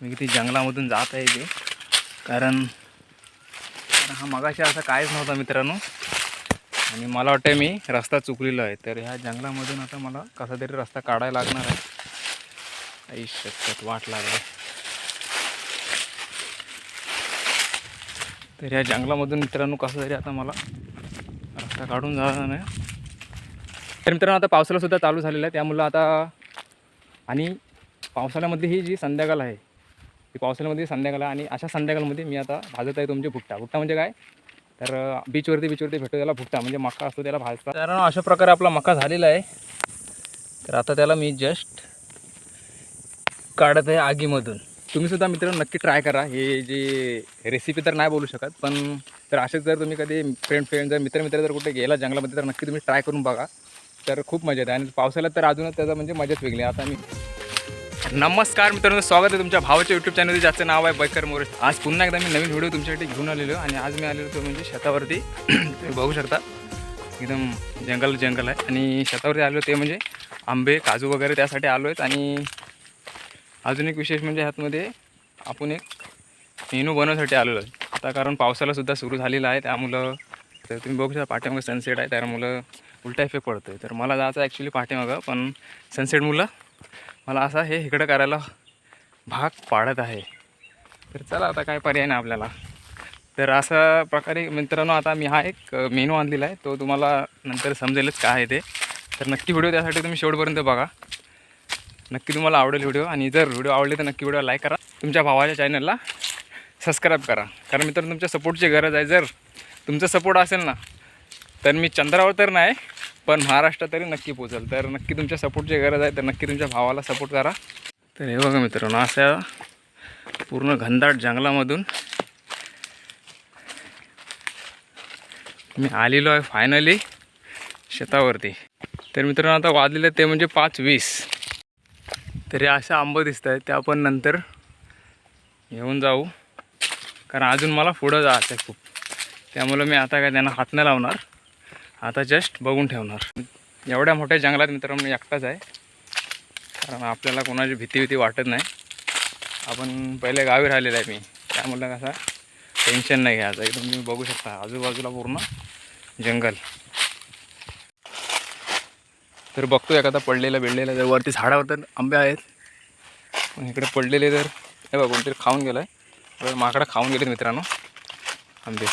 मी किती जंगलामधून जात आहे ते कारण हा मगाशी असा काहीच नव्हता मित्रांनो. आणि मला वाटतं मी रस्ता चुकलेलो आहे. तर ह्या जंगलामधून आता मला कसा तरी रस्ता काढायला लागणार आहे. आई शक्यत वाट लागली. तर ह्या जंगलामधून मित्रांनो कसं तरी आता मला रस्ता काढून जाणार नाही तर मित्रांनो आता पावसाळासुद्धा चालू झालेला आहे. त्यामुळं आता आणि पावसाळ्यामधली ही जी संध्याकाळ आहे ती पावसाळ्यामध्ये संध्याकाळ आणि अशा संध्याकाळमध्ये मी आता भाजत आहे तुमचे भुट्टा. भुट्टा म्हणजे काय? तर बीचवरती बीचवरती भेटतो त्याला भुट्टा. म्हणजे मका असतो त्याला भाजता. तर अशा प्रकारे आपला मका झालेला आहे. तर आता त्याला मी जस्ट काढत आहे आगीमधून. तुम्हीसुद्धा मित्र नक्की ट्राय करा. हे जे रेसिपी तर नाही बोलू शकत पण तर असेच जर तुम्ही कधी फ्रेंड फ्रेंड जर मित्र मित्र जर कुठे गेला जंगलामध्ये तर नक्की तुम्ही ट्राय करून बघा. तर खूप मजा येते आणि पावसाळ्यात तर अजूनच त्याचा म्हणजे मजाच वेगळी आहे. आता मी नमस्कार मित्रांनो स्वागत आहे तुमच्या भावाच्या युट्यूब चॅनल ज्याचं नाव आहे बैकर मोरे आज पुन्हा एकदा मी नवीन व्हिडिओ तुमच्यासाठी घेऊन आलेलो आणि आज मी आलेलो तो म्हणजे शेतावरती. तुम्ही बघू शकता. एकदम जंगल जंगल आहे. आणि शेतावरती आलो ते म्हणजे आंबे काजू वगैरे त्यासाठी आलो आहेत. आणि अजून एक विशेष म्हणजे ह्यातमध्ये आपण एक मेनू बनवण्यासाठी आलेलो आहे. आता कारण पावसालासुद्धा सुरू झालेला आहे त्यामुळं तर तुम्ही बघू शकता पाठीमागं सनसेट आहे त्यामुळं उलटा इफेक्ट पडतो आहे तर मला जायचं ॲक्च्युली पाठीमागं पण सनसेट मुलं मला असा हे इकडं करायला भाग पाडत आहे. तर चला आता काय पर्याय नाही आपल्याला. तर अशा प्रकारे मित्रांनो आता मी हा एक मेनू आणलेला आहे. तो तुम्हाला नंतर समजेलच काय आहे ते. तर नक्की व्हिडिओ त्यासाठी तुम्ही शेवटपर्यंत बघा. नक्की तुम्हाला आवडेल व्हिडिओ आणि जर व्हिडिओ आवडले तर नक्की व्हिडिओ लाईक करा. तुमच्या भावाच्या चॅनलला सबस्क्राईब करा. कारण मित्रांनो तुमच्या सपोर्टची गरज आहे. जर तुमचा सपोर्ट असेल ना तर मी चंद्रावर तर नाही पण महाराष्ट्रात तरी नक्की पोचेल तर नक्की तुमच्या सपोर्टची गरज आहे तर नक्की तुमच्या भावाला सपोर्ट करा. तर हे बघा मित्रांनो अशा पूर्ण घनदाट जंगलामधून मी आलेलो आहे फायनली शेतावरती. तर मित्रांनो आता वाजलेलं ते म्हणजे पाच वीस. तरी अशा आंबं दिसत आहेत ते आपण नंतर घेऊन जाऊ. कारण अजून मला पुढं जायचं आहे खूप. त्यामुळं मी आता काय त्यांना हात नाही लावणार. आता जस्ट बघून ठेवणार. एवढ्या मोठ्या जंगलात मित्रांनो मी एकटाच आहे. कारण आपल्याला कोणाची भीती भीती वाटत नाही. आपण पहिले गावी राहिलेलं आहे मी. त्यामुळं कसं टेन्शन नाही घ्यायचं. एकदम तुम्ही बघू शकता आजूबाजूला पूर्ण जंगल. तर बघतो एखादा पडलेला बिडलेला तर वरती झाडावर तर आंबे आहेत. पण इकडे पडलेले तर हे बघ कोणतरी खाऊन गेलं आहे माकडं खाऊन गेलेत मित्रांनो आंबे.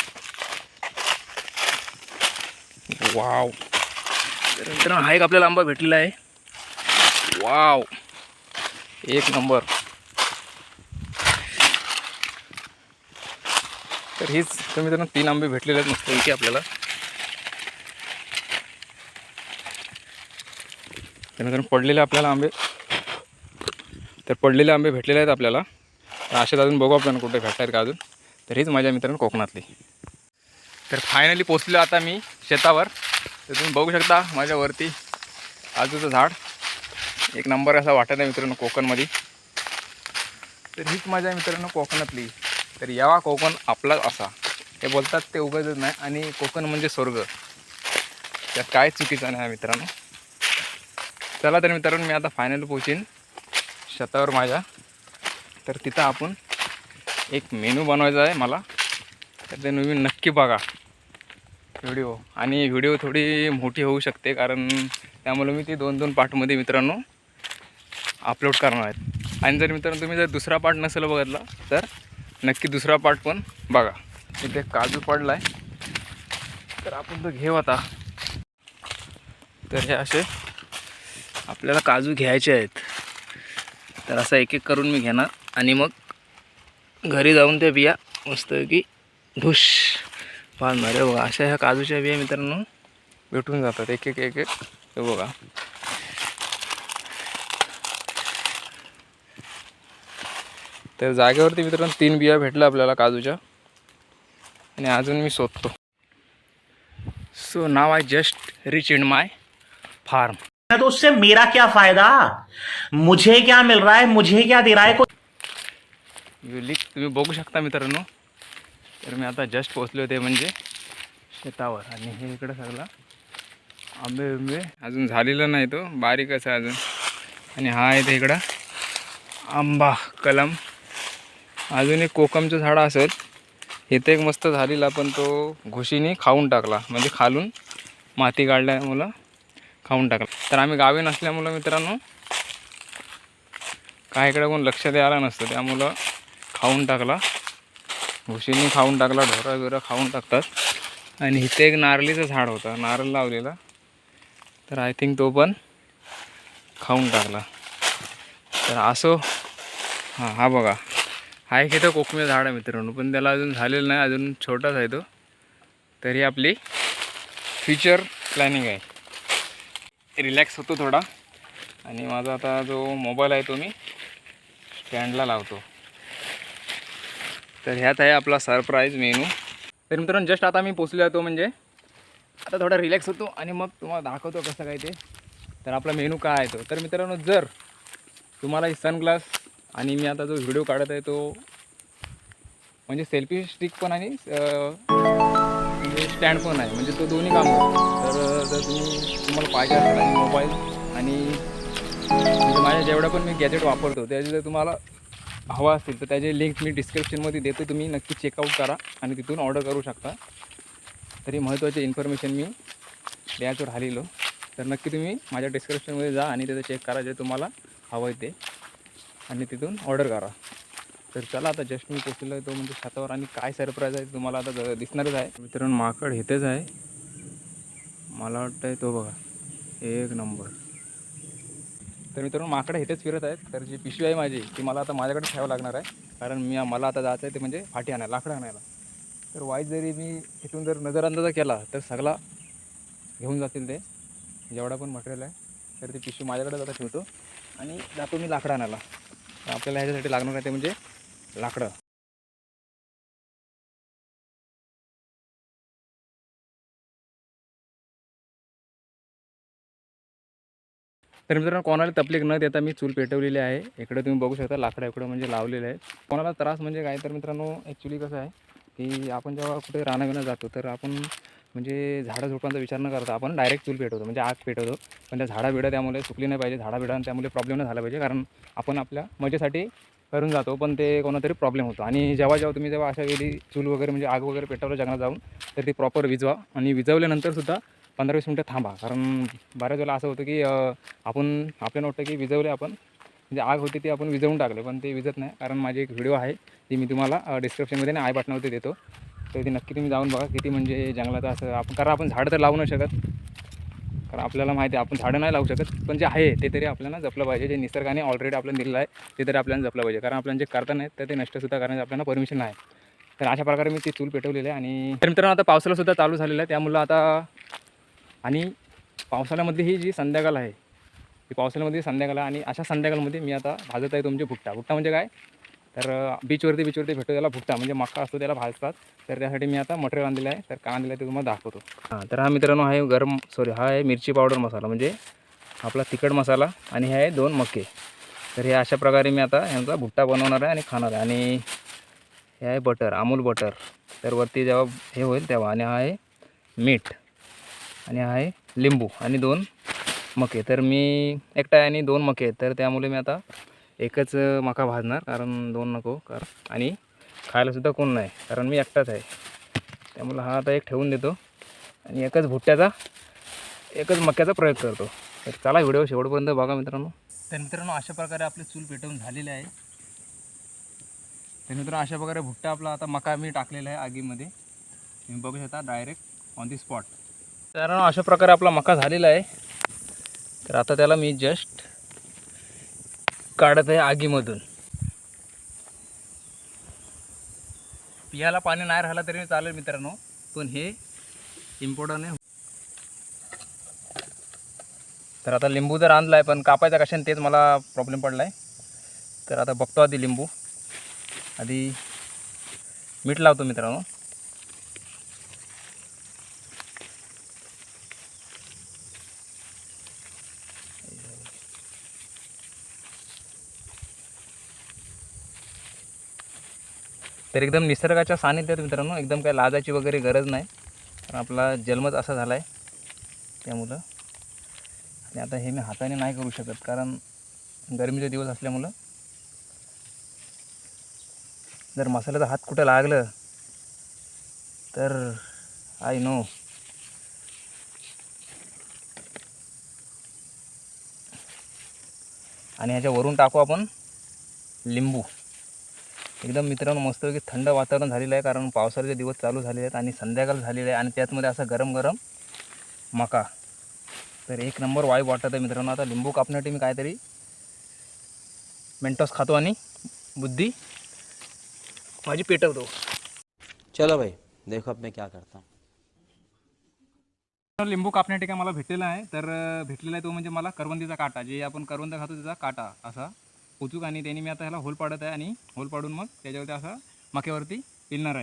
वाव तर मित्रांनो हा एक आपल्याला आंबा भेटलेला आहे. वाव एक नंबर. तर हीच तर मित्रांनो तीन आंबे भेटलेले आहेत मस्त इथे आपल्याला. तर मित्रांनो पडलेले आपल्याला आंबे. तर पडलेले आंबे भेटलेले आहेत आपल्याला. तर असेच अजून बघू आपल्याला कुठे भेटत आहेत का अजून. तर हीच माझ्या मित्रांनो कोकणातली. तर फायनली पोचलो आता मी शेतावर. तर तुम्ही बघू शकता माझ्यावरती आजूचं झाड. एक नंबर असा वाटत आहे मित्रांनो कोकणमध्ये. तर हीच माझ्या मित्रांनो कोकणातली. तर यावा कोकण आपलाच असा. हे बोलतात ते उगाच नाही आणि कोकण म्हणजे स्वर्ग. त्यात काय चुकीचं नाही आहे मित्रांनो. चला तर मित्रांनो मी आता फायनल पोचीन शेतावर माझ्या. तर तिथं आपण एक मेनू बनवायचा आहे मला. तर ते तुम्ही नक्की बघा. व्हिडिओ. आणि व्हिडिओ थोडी मोठी होऊ शकते कारण त्यामुळे मी ती दोन दोन पार्टमध्ये मित्रांनो अपलोड करणार आहेत आणि जर मित्रांनो तुम्ही जर दुसरा पार्ट नसेल बघितला तर नक्की दुसरा पार्ट पण बघा. इथे काजू पडला आहे तर आपण तो घेऊ आता. तर हे असे आपल्याला काजू घ्यायचे आहेत. तर असं एक एक करून मी घेणार. आणि मग घरी जाऊन त्या बिया मस्त की धुश. बांधणार आहे बघा. अशा ह्या काजूच्या बिया मित्रांनो भेटून जातात. एक एक एक एक. हे बघा. तर जागेवरती मित्रांनो तीन बिया भेटल्या आपल्याला काजूच्या. आणि अजून मी शोधतो. So now I just reach in my farm. तो उससे मेरा क्या फायदा? मुझे क्या मिल रहा है? मुझे क्या दे रहा है? युलिक तुम्ही बघू शकता मित्रांनो. तर मी आता जस्ट पोचले होते म्हणजे शेतावर. आणि हे इकडं सगळं आंबे बिंबे. अजून झालेलं नाही तो बारीक आहे अजून. आणि हा आहे ते इकडं आंबा कलम. अजून एक कोकमचं झाड असत. इथे एक मस्त झालेला पण तो घुशीने खाऊन टाकला. म्हणजे खालून माती काढल्यामुळं खाऊन टाकला. तर आम्ही गावी नसल्यामुळं मित्रांनो काय इकडे कोण लक्ष द्यायला नसतं. त्यामुळं खाऊन टाकला. भुशींनी खाऊन टाकला ढोरा बिरं खाऊन टाकतात. आणि इथे एक नारळीचं झाड होतं नारळ लावलेला. तर आय थिंक तो पण खाऊन टाकला. तर असो हां हा बघा. हा एक इथं कोकमी झाड आहे मित्रांनो पण त्याला अजून झालेलं नाही अजून छोटाच आहे तो. तरी आपली फ्युचर प्लॅनिंग आहे. रिलॅक्स होतो थोडा. आणि माझा आता जो मोबाईल आहे तो मी स्टँडला लावतो. तर ह्यात आहे आपला सरप्राईज मेनू. तर मित्रांनो जस्ट आता मी पोचलो होतो म्हणजे आता थोडा रिलॅक्स होतो आणि मग तुम्हाला दाखवतो कसं काय ते. तर आपला मेनू काय आहे तो. तर मित्रांनो जर तुम्हाला ही सनग्लास आणि मी आता जो व्हिडिओ काढत आहे तो म्हणजे सेल्फी स्टिक पण आणि म्हणजे स्टँड पण आहे. म्हणजे तो दोन्ही काम करतो. तर जर तुम्ही तुम्हाला पाहिजे असेल आणि मोबाईल आणि म्हणजे माझ्या जेवढं पण मी गॅजेट वापरतो त्याचे जर तुम्हाला हवा असेल तर त्याचे लिंक मी डिस्क्रिप्शनमध्ये देतो तुम्ही नक्की चेकआउट करा आणि तिथून ऑर्डर करू शकता. तरी महत्त्वाचे इन्फॉर्मेशन मी द्यायचं राहिलेलो तर नक्की तुम्ही माझ्या डिस्क्रिप्शनमध्ये जा आणि त्याचं चेक करा जे तुम्हाला हवं आहे ते. आणि तिथून ऑर्डर करा. तर चला आता जस्ट मी पोचलेलो तो म्हणजे छातावर आणि काय सरप्राईज आहे तुम्हाला आता दिसणारच आहे. मित्रांनो माकड इथेच आहे. मला वाटतं आहे तो बघा. एक नंबर तर मित्रांनो माकडं इथेच फिरत आहेत. तर जी पिशवी आहे माझी ती मला आता माझ्याकडे ठेवावं लागणार आहे. कारण मी मला आता जायचं आहे ते म्हणजे फाटी आणायला लाकडं आणायला. तर वाईट जरी मी इथून जर नजरअंदाज केला तर सगळा घेऊन जातील ते. जेवढा पण मटेरियल आहे तर ती पिशवी माझ्याकडे आता ठेवतो. आणि जातो मी लाकडं आणायला. तर आपल्याला ह्याच्यासाठी लागणार आहे ते म्हणजे लाकडं. तर मित्रांनो कोणाला तपलीक न देता मी चूल पेटवलेली आहे. इकडे तुम्ही बघू शकता लाकडं इकडं म्हणजे लावलेलं आहे कोणाला त्रास म्हणजे काय तर मित्रांनो ॲक्च्युली कसं आहे की आपण जेव्हा कुठे रानागणं जातो तर आपण म्हणजे झाडं झुडपांचा विचार न करता आपण डायरेक्ट चूल पेटवतो म्हणजे आग पेटवतो. पण त्या झाडा बिडा त्यामुळे सुकली नाही पाहिजे झाडा बिडा त्यामुळे प्रॉब्लेम नाही झाला पाहिजे कारण आपण आपल्या मजेसाठी करून जातो पण ते कोणातरी प्रॉब्लेम होतो. आणि जेव्हा जेव्हा तुम्ही जेव्हा अशा वेळी चूल वगैरे म्हणजे आग वगैरे पेटवलं जंगलात जाऊन तर ती प्रॉपर विजवा आणि विजवल्यानंतरसुद्धा पंधरा वीस मिनटं थांबा. कारण बऱ्याच वेळेला असं होतं की आपण आपल्याला वाटतं की विजवले आपण. म्हणजे आग होती ती आपण विजवून टाकले पण ते विजत नाही. कारण माझी एक व्हिडिओ आहे ती मी तुम्हाला डिस्क्रिप्शनमध्ये आणि आय बटनावरती देतो. तर ती नक्की तुम्ही जाऊन बघा किती म्हणजे जंगलाचं असं आपण कारण आपण झाडं तर लावू नाही शकत. कारण आपल्याला माहिती आहे आपण झाडं नाही लावू शकत. पण जे आहे ते तरी आपल्याला जपलं पाहिजे. जे निसर्गाने ऑलरेडी आपल्याला दिलेलं आहे ते तरी आपल्याला जपलं पाहिजे. कारण आपल्याला जे करता नाही तर ते नष्टसुद्धा करण्याचं आपल्याला परमिशन नाही. तर अशा प्रकारे मी ती चूल पेटवलेली आहे आणि तर मित्रांनो आता पावसालासुद्धा चालू झालेलं आहे. त्यामुळं आता आणि पावसाळ्यामध्ये ही जी संध्याकाळ आहे ही पावसाळ्यामध्ये संध्याकाळ आहे आणि अशा संध्याकाळमध्ये मी आता भाजत आहे तुमचे भुट्टा. भुट्टा म्हणजे काय? तर बीचवरती बीचवरती भेटतो त्याला भुट्टा. म्हणजे मका असतो त्याला भाजतात. तर त्यासाठी मी आता मटेरियल आणलेलं आहे. तर का आणलेलं आहे ते तुम्हाला दाखवतो. हां तर हा मित्रांनो आहे गरम सॉरी हा आहे मिरची पावडर मसाला. म्हणजे आपला तिखट मसाला आणि हे आहे दोन मके तर हे अशा प्रकारे मी आता ह्यांचा भुट्टा बनवणार आहे आणि खाणार आहे. आणि हे आहे बटर अमूल बटर. तर वरती जेव्हा हे होईल तेव्हा. आणि हा आहे मीठ. आणि हा आहे लिंबू आणि दोन मके. तर मी एकटा आहे आणि दोन मके आहेत. तर त्यामुळे मी आता एकच मका भाजणार. कारण दोन नको. कारण आणि खायलासुद्धा कोण नाही. कारण मी एकटाच आहे. त्यामुळं हा आता एक ठेवून देतो. आणि एकच भुट्ट्याचा एकच मक्याचा प्रयोग करतो. तर चला व्हिडिओ शेवटपर्यंत बघा मित्रांनो. तर मित्रांनो अशा प्रकारे आपली चूल पेटवून झालेली आहे. तर मित्रांनो अशा प्रकारे भुट्टा आपला आता मका मी टाकलेला आहे आगीमध्ये. तुम्ही बघू शकता डायरेक्ट ऑन दी स्पॉट तर अशा प्रकारे आपला मका झालेला आहे. तर आता त्याला मी जस्ट काढत आहे आगीमधून. पियाला पाणी नाही राहिलं तरी चालेल मित्रांनो पण हे इम्पॉर्टंट आहे. तर आता लिंबू तर आणला आहे पण कापायचा कशाने तेच मला प्रॉब्लेम पडला आहे तर आता बघतो आधी लिंबू. आधी मीठ लावतो मित्रांनो. तर एकदम निसर्गाच्या सानिध्यात मित्रांनो एकदम काही लाजाची वगैरे गरज नाही. कारण आपला जन्मच असा झाला आहे त्यामुळं. आणि आता हे मी हाताने नाही करू शकत कारण गरमीचे दिवस असल्यामुळं. जर मसाल्याचा हात कुठं लागलं तर आय नो. आणि ह्याच्या वरून टाकू आपण लिंबू. एकदम मित्रांनो मस्तपैकी थंड वातावरण झालेलं आहे कारण पावसाळ्याचे दिवस चालू झालेले आहेत आणि संध्याकाळ झालेली आहे आणि त्याचमध्ये असं गरम गरम मका. तर एक नंबर वाईब वाटत आहे मित्रांनो. आता लिंबू कापण्यासाठी मी काहीतरी मेंटॉस खातो आणि बुद्धी माझी पेटवतो. चलो भाई देखो अब मैं क्या करता हूँ. तर लिंबू कापण्यासाठी काय मला भेटलेला आहे तर भेटलेला आहे तो म्हणजे मला करवंदीचा काटा जे आपण करवंद खातो त्याचा काटा असा. उचूक आणि त्याने मी आता ह्याला होल पाडत आहे आणि होल पाडून मग त्याच्यावरती असा मक्यावरती पिलणार आहे.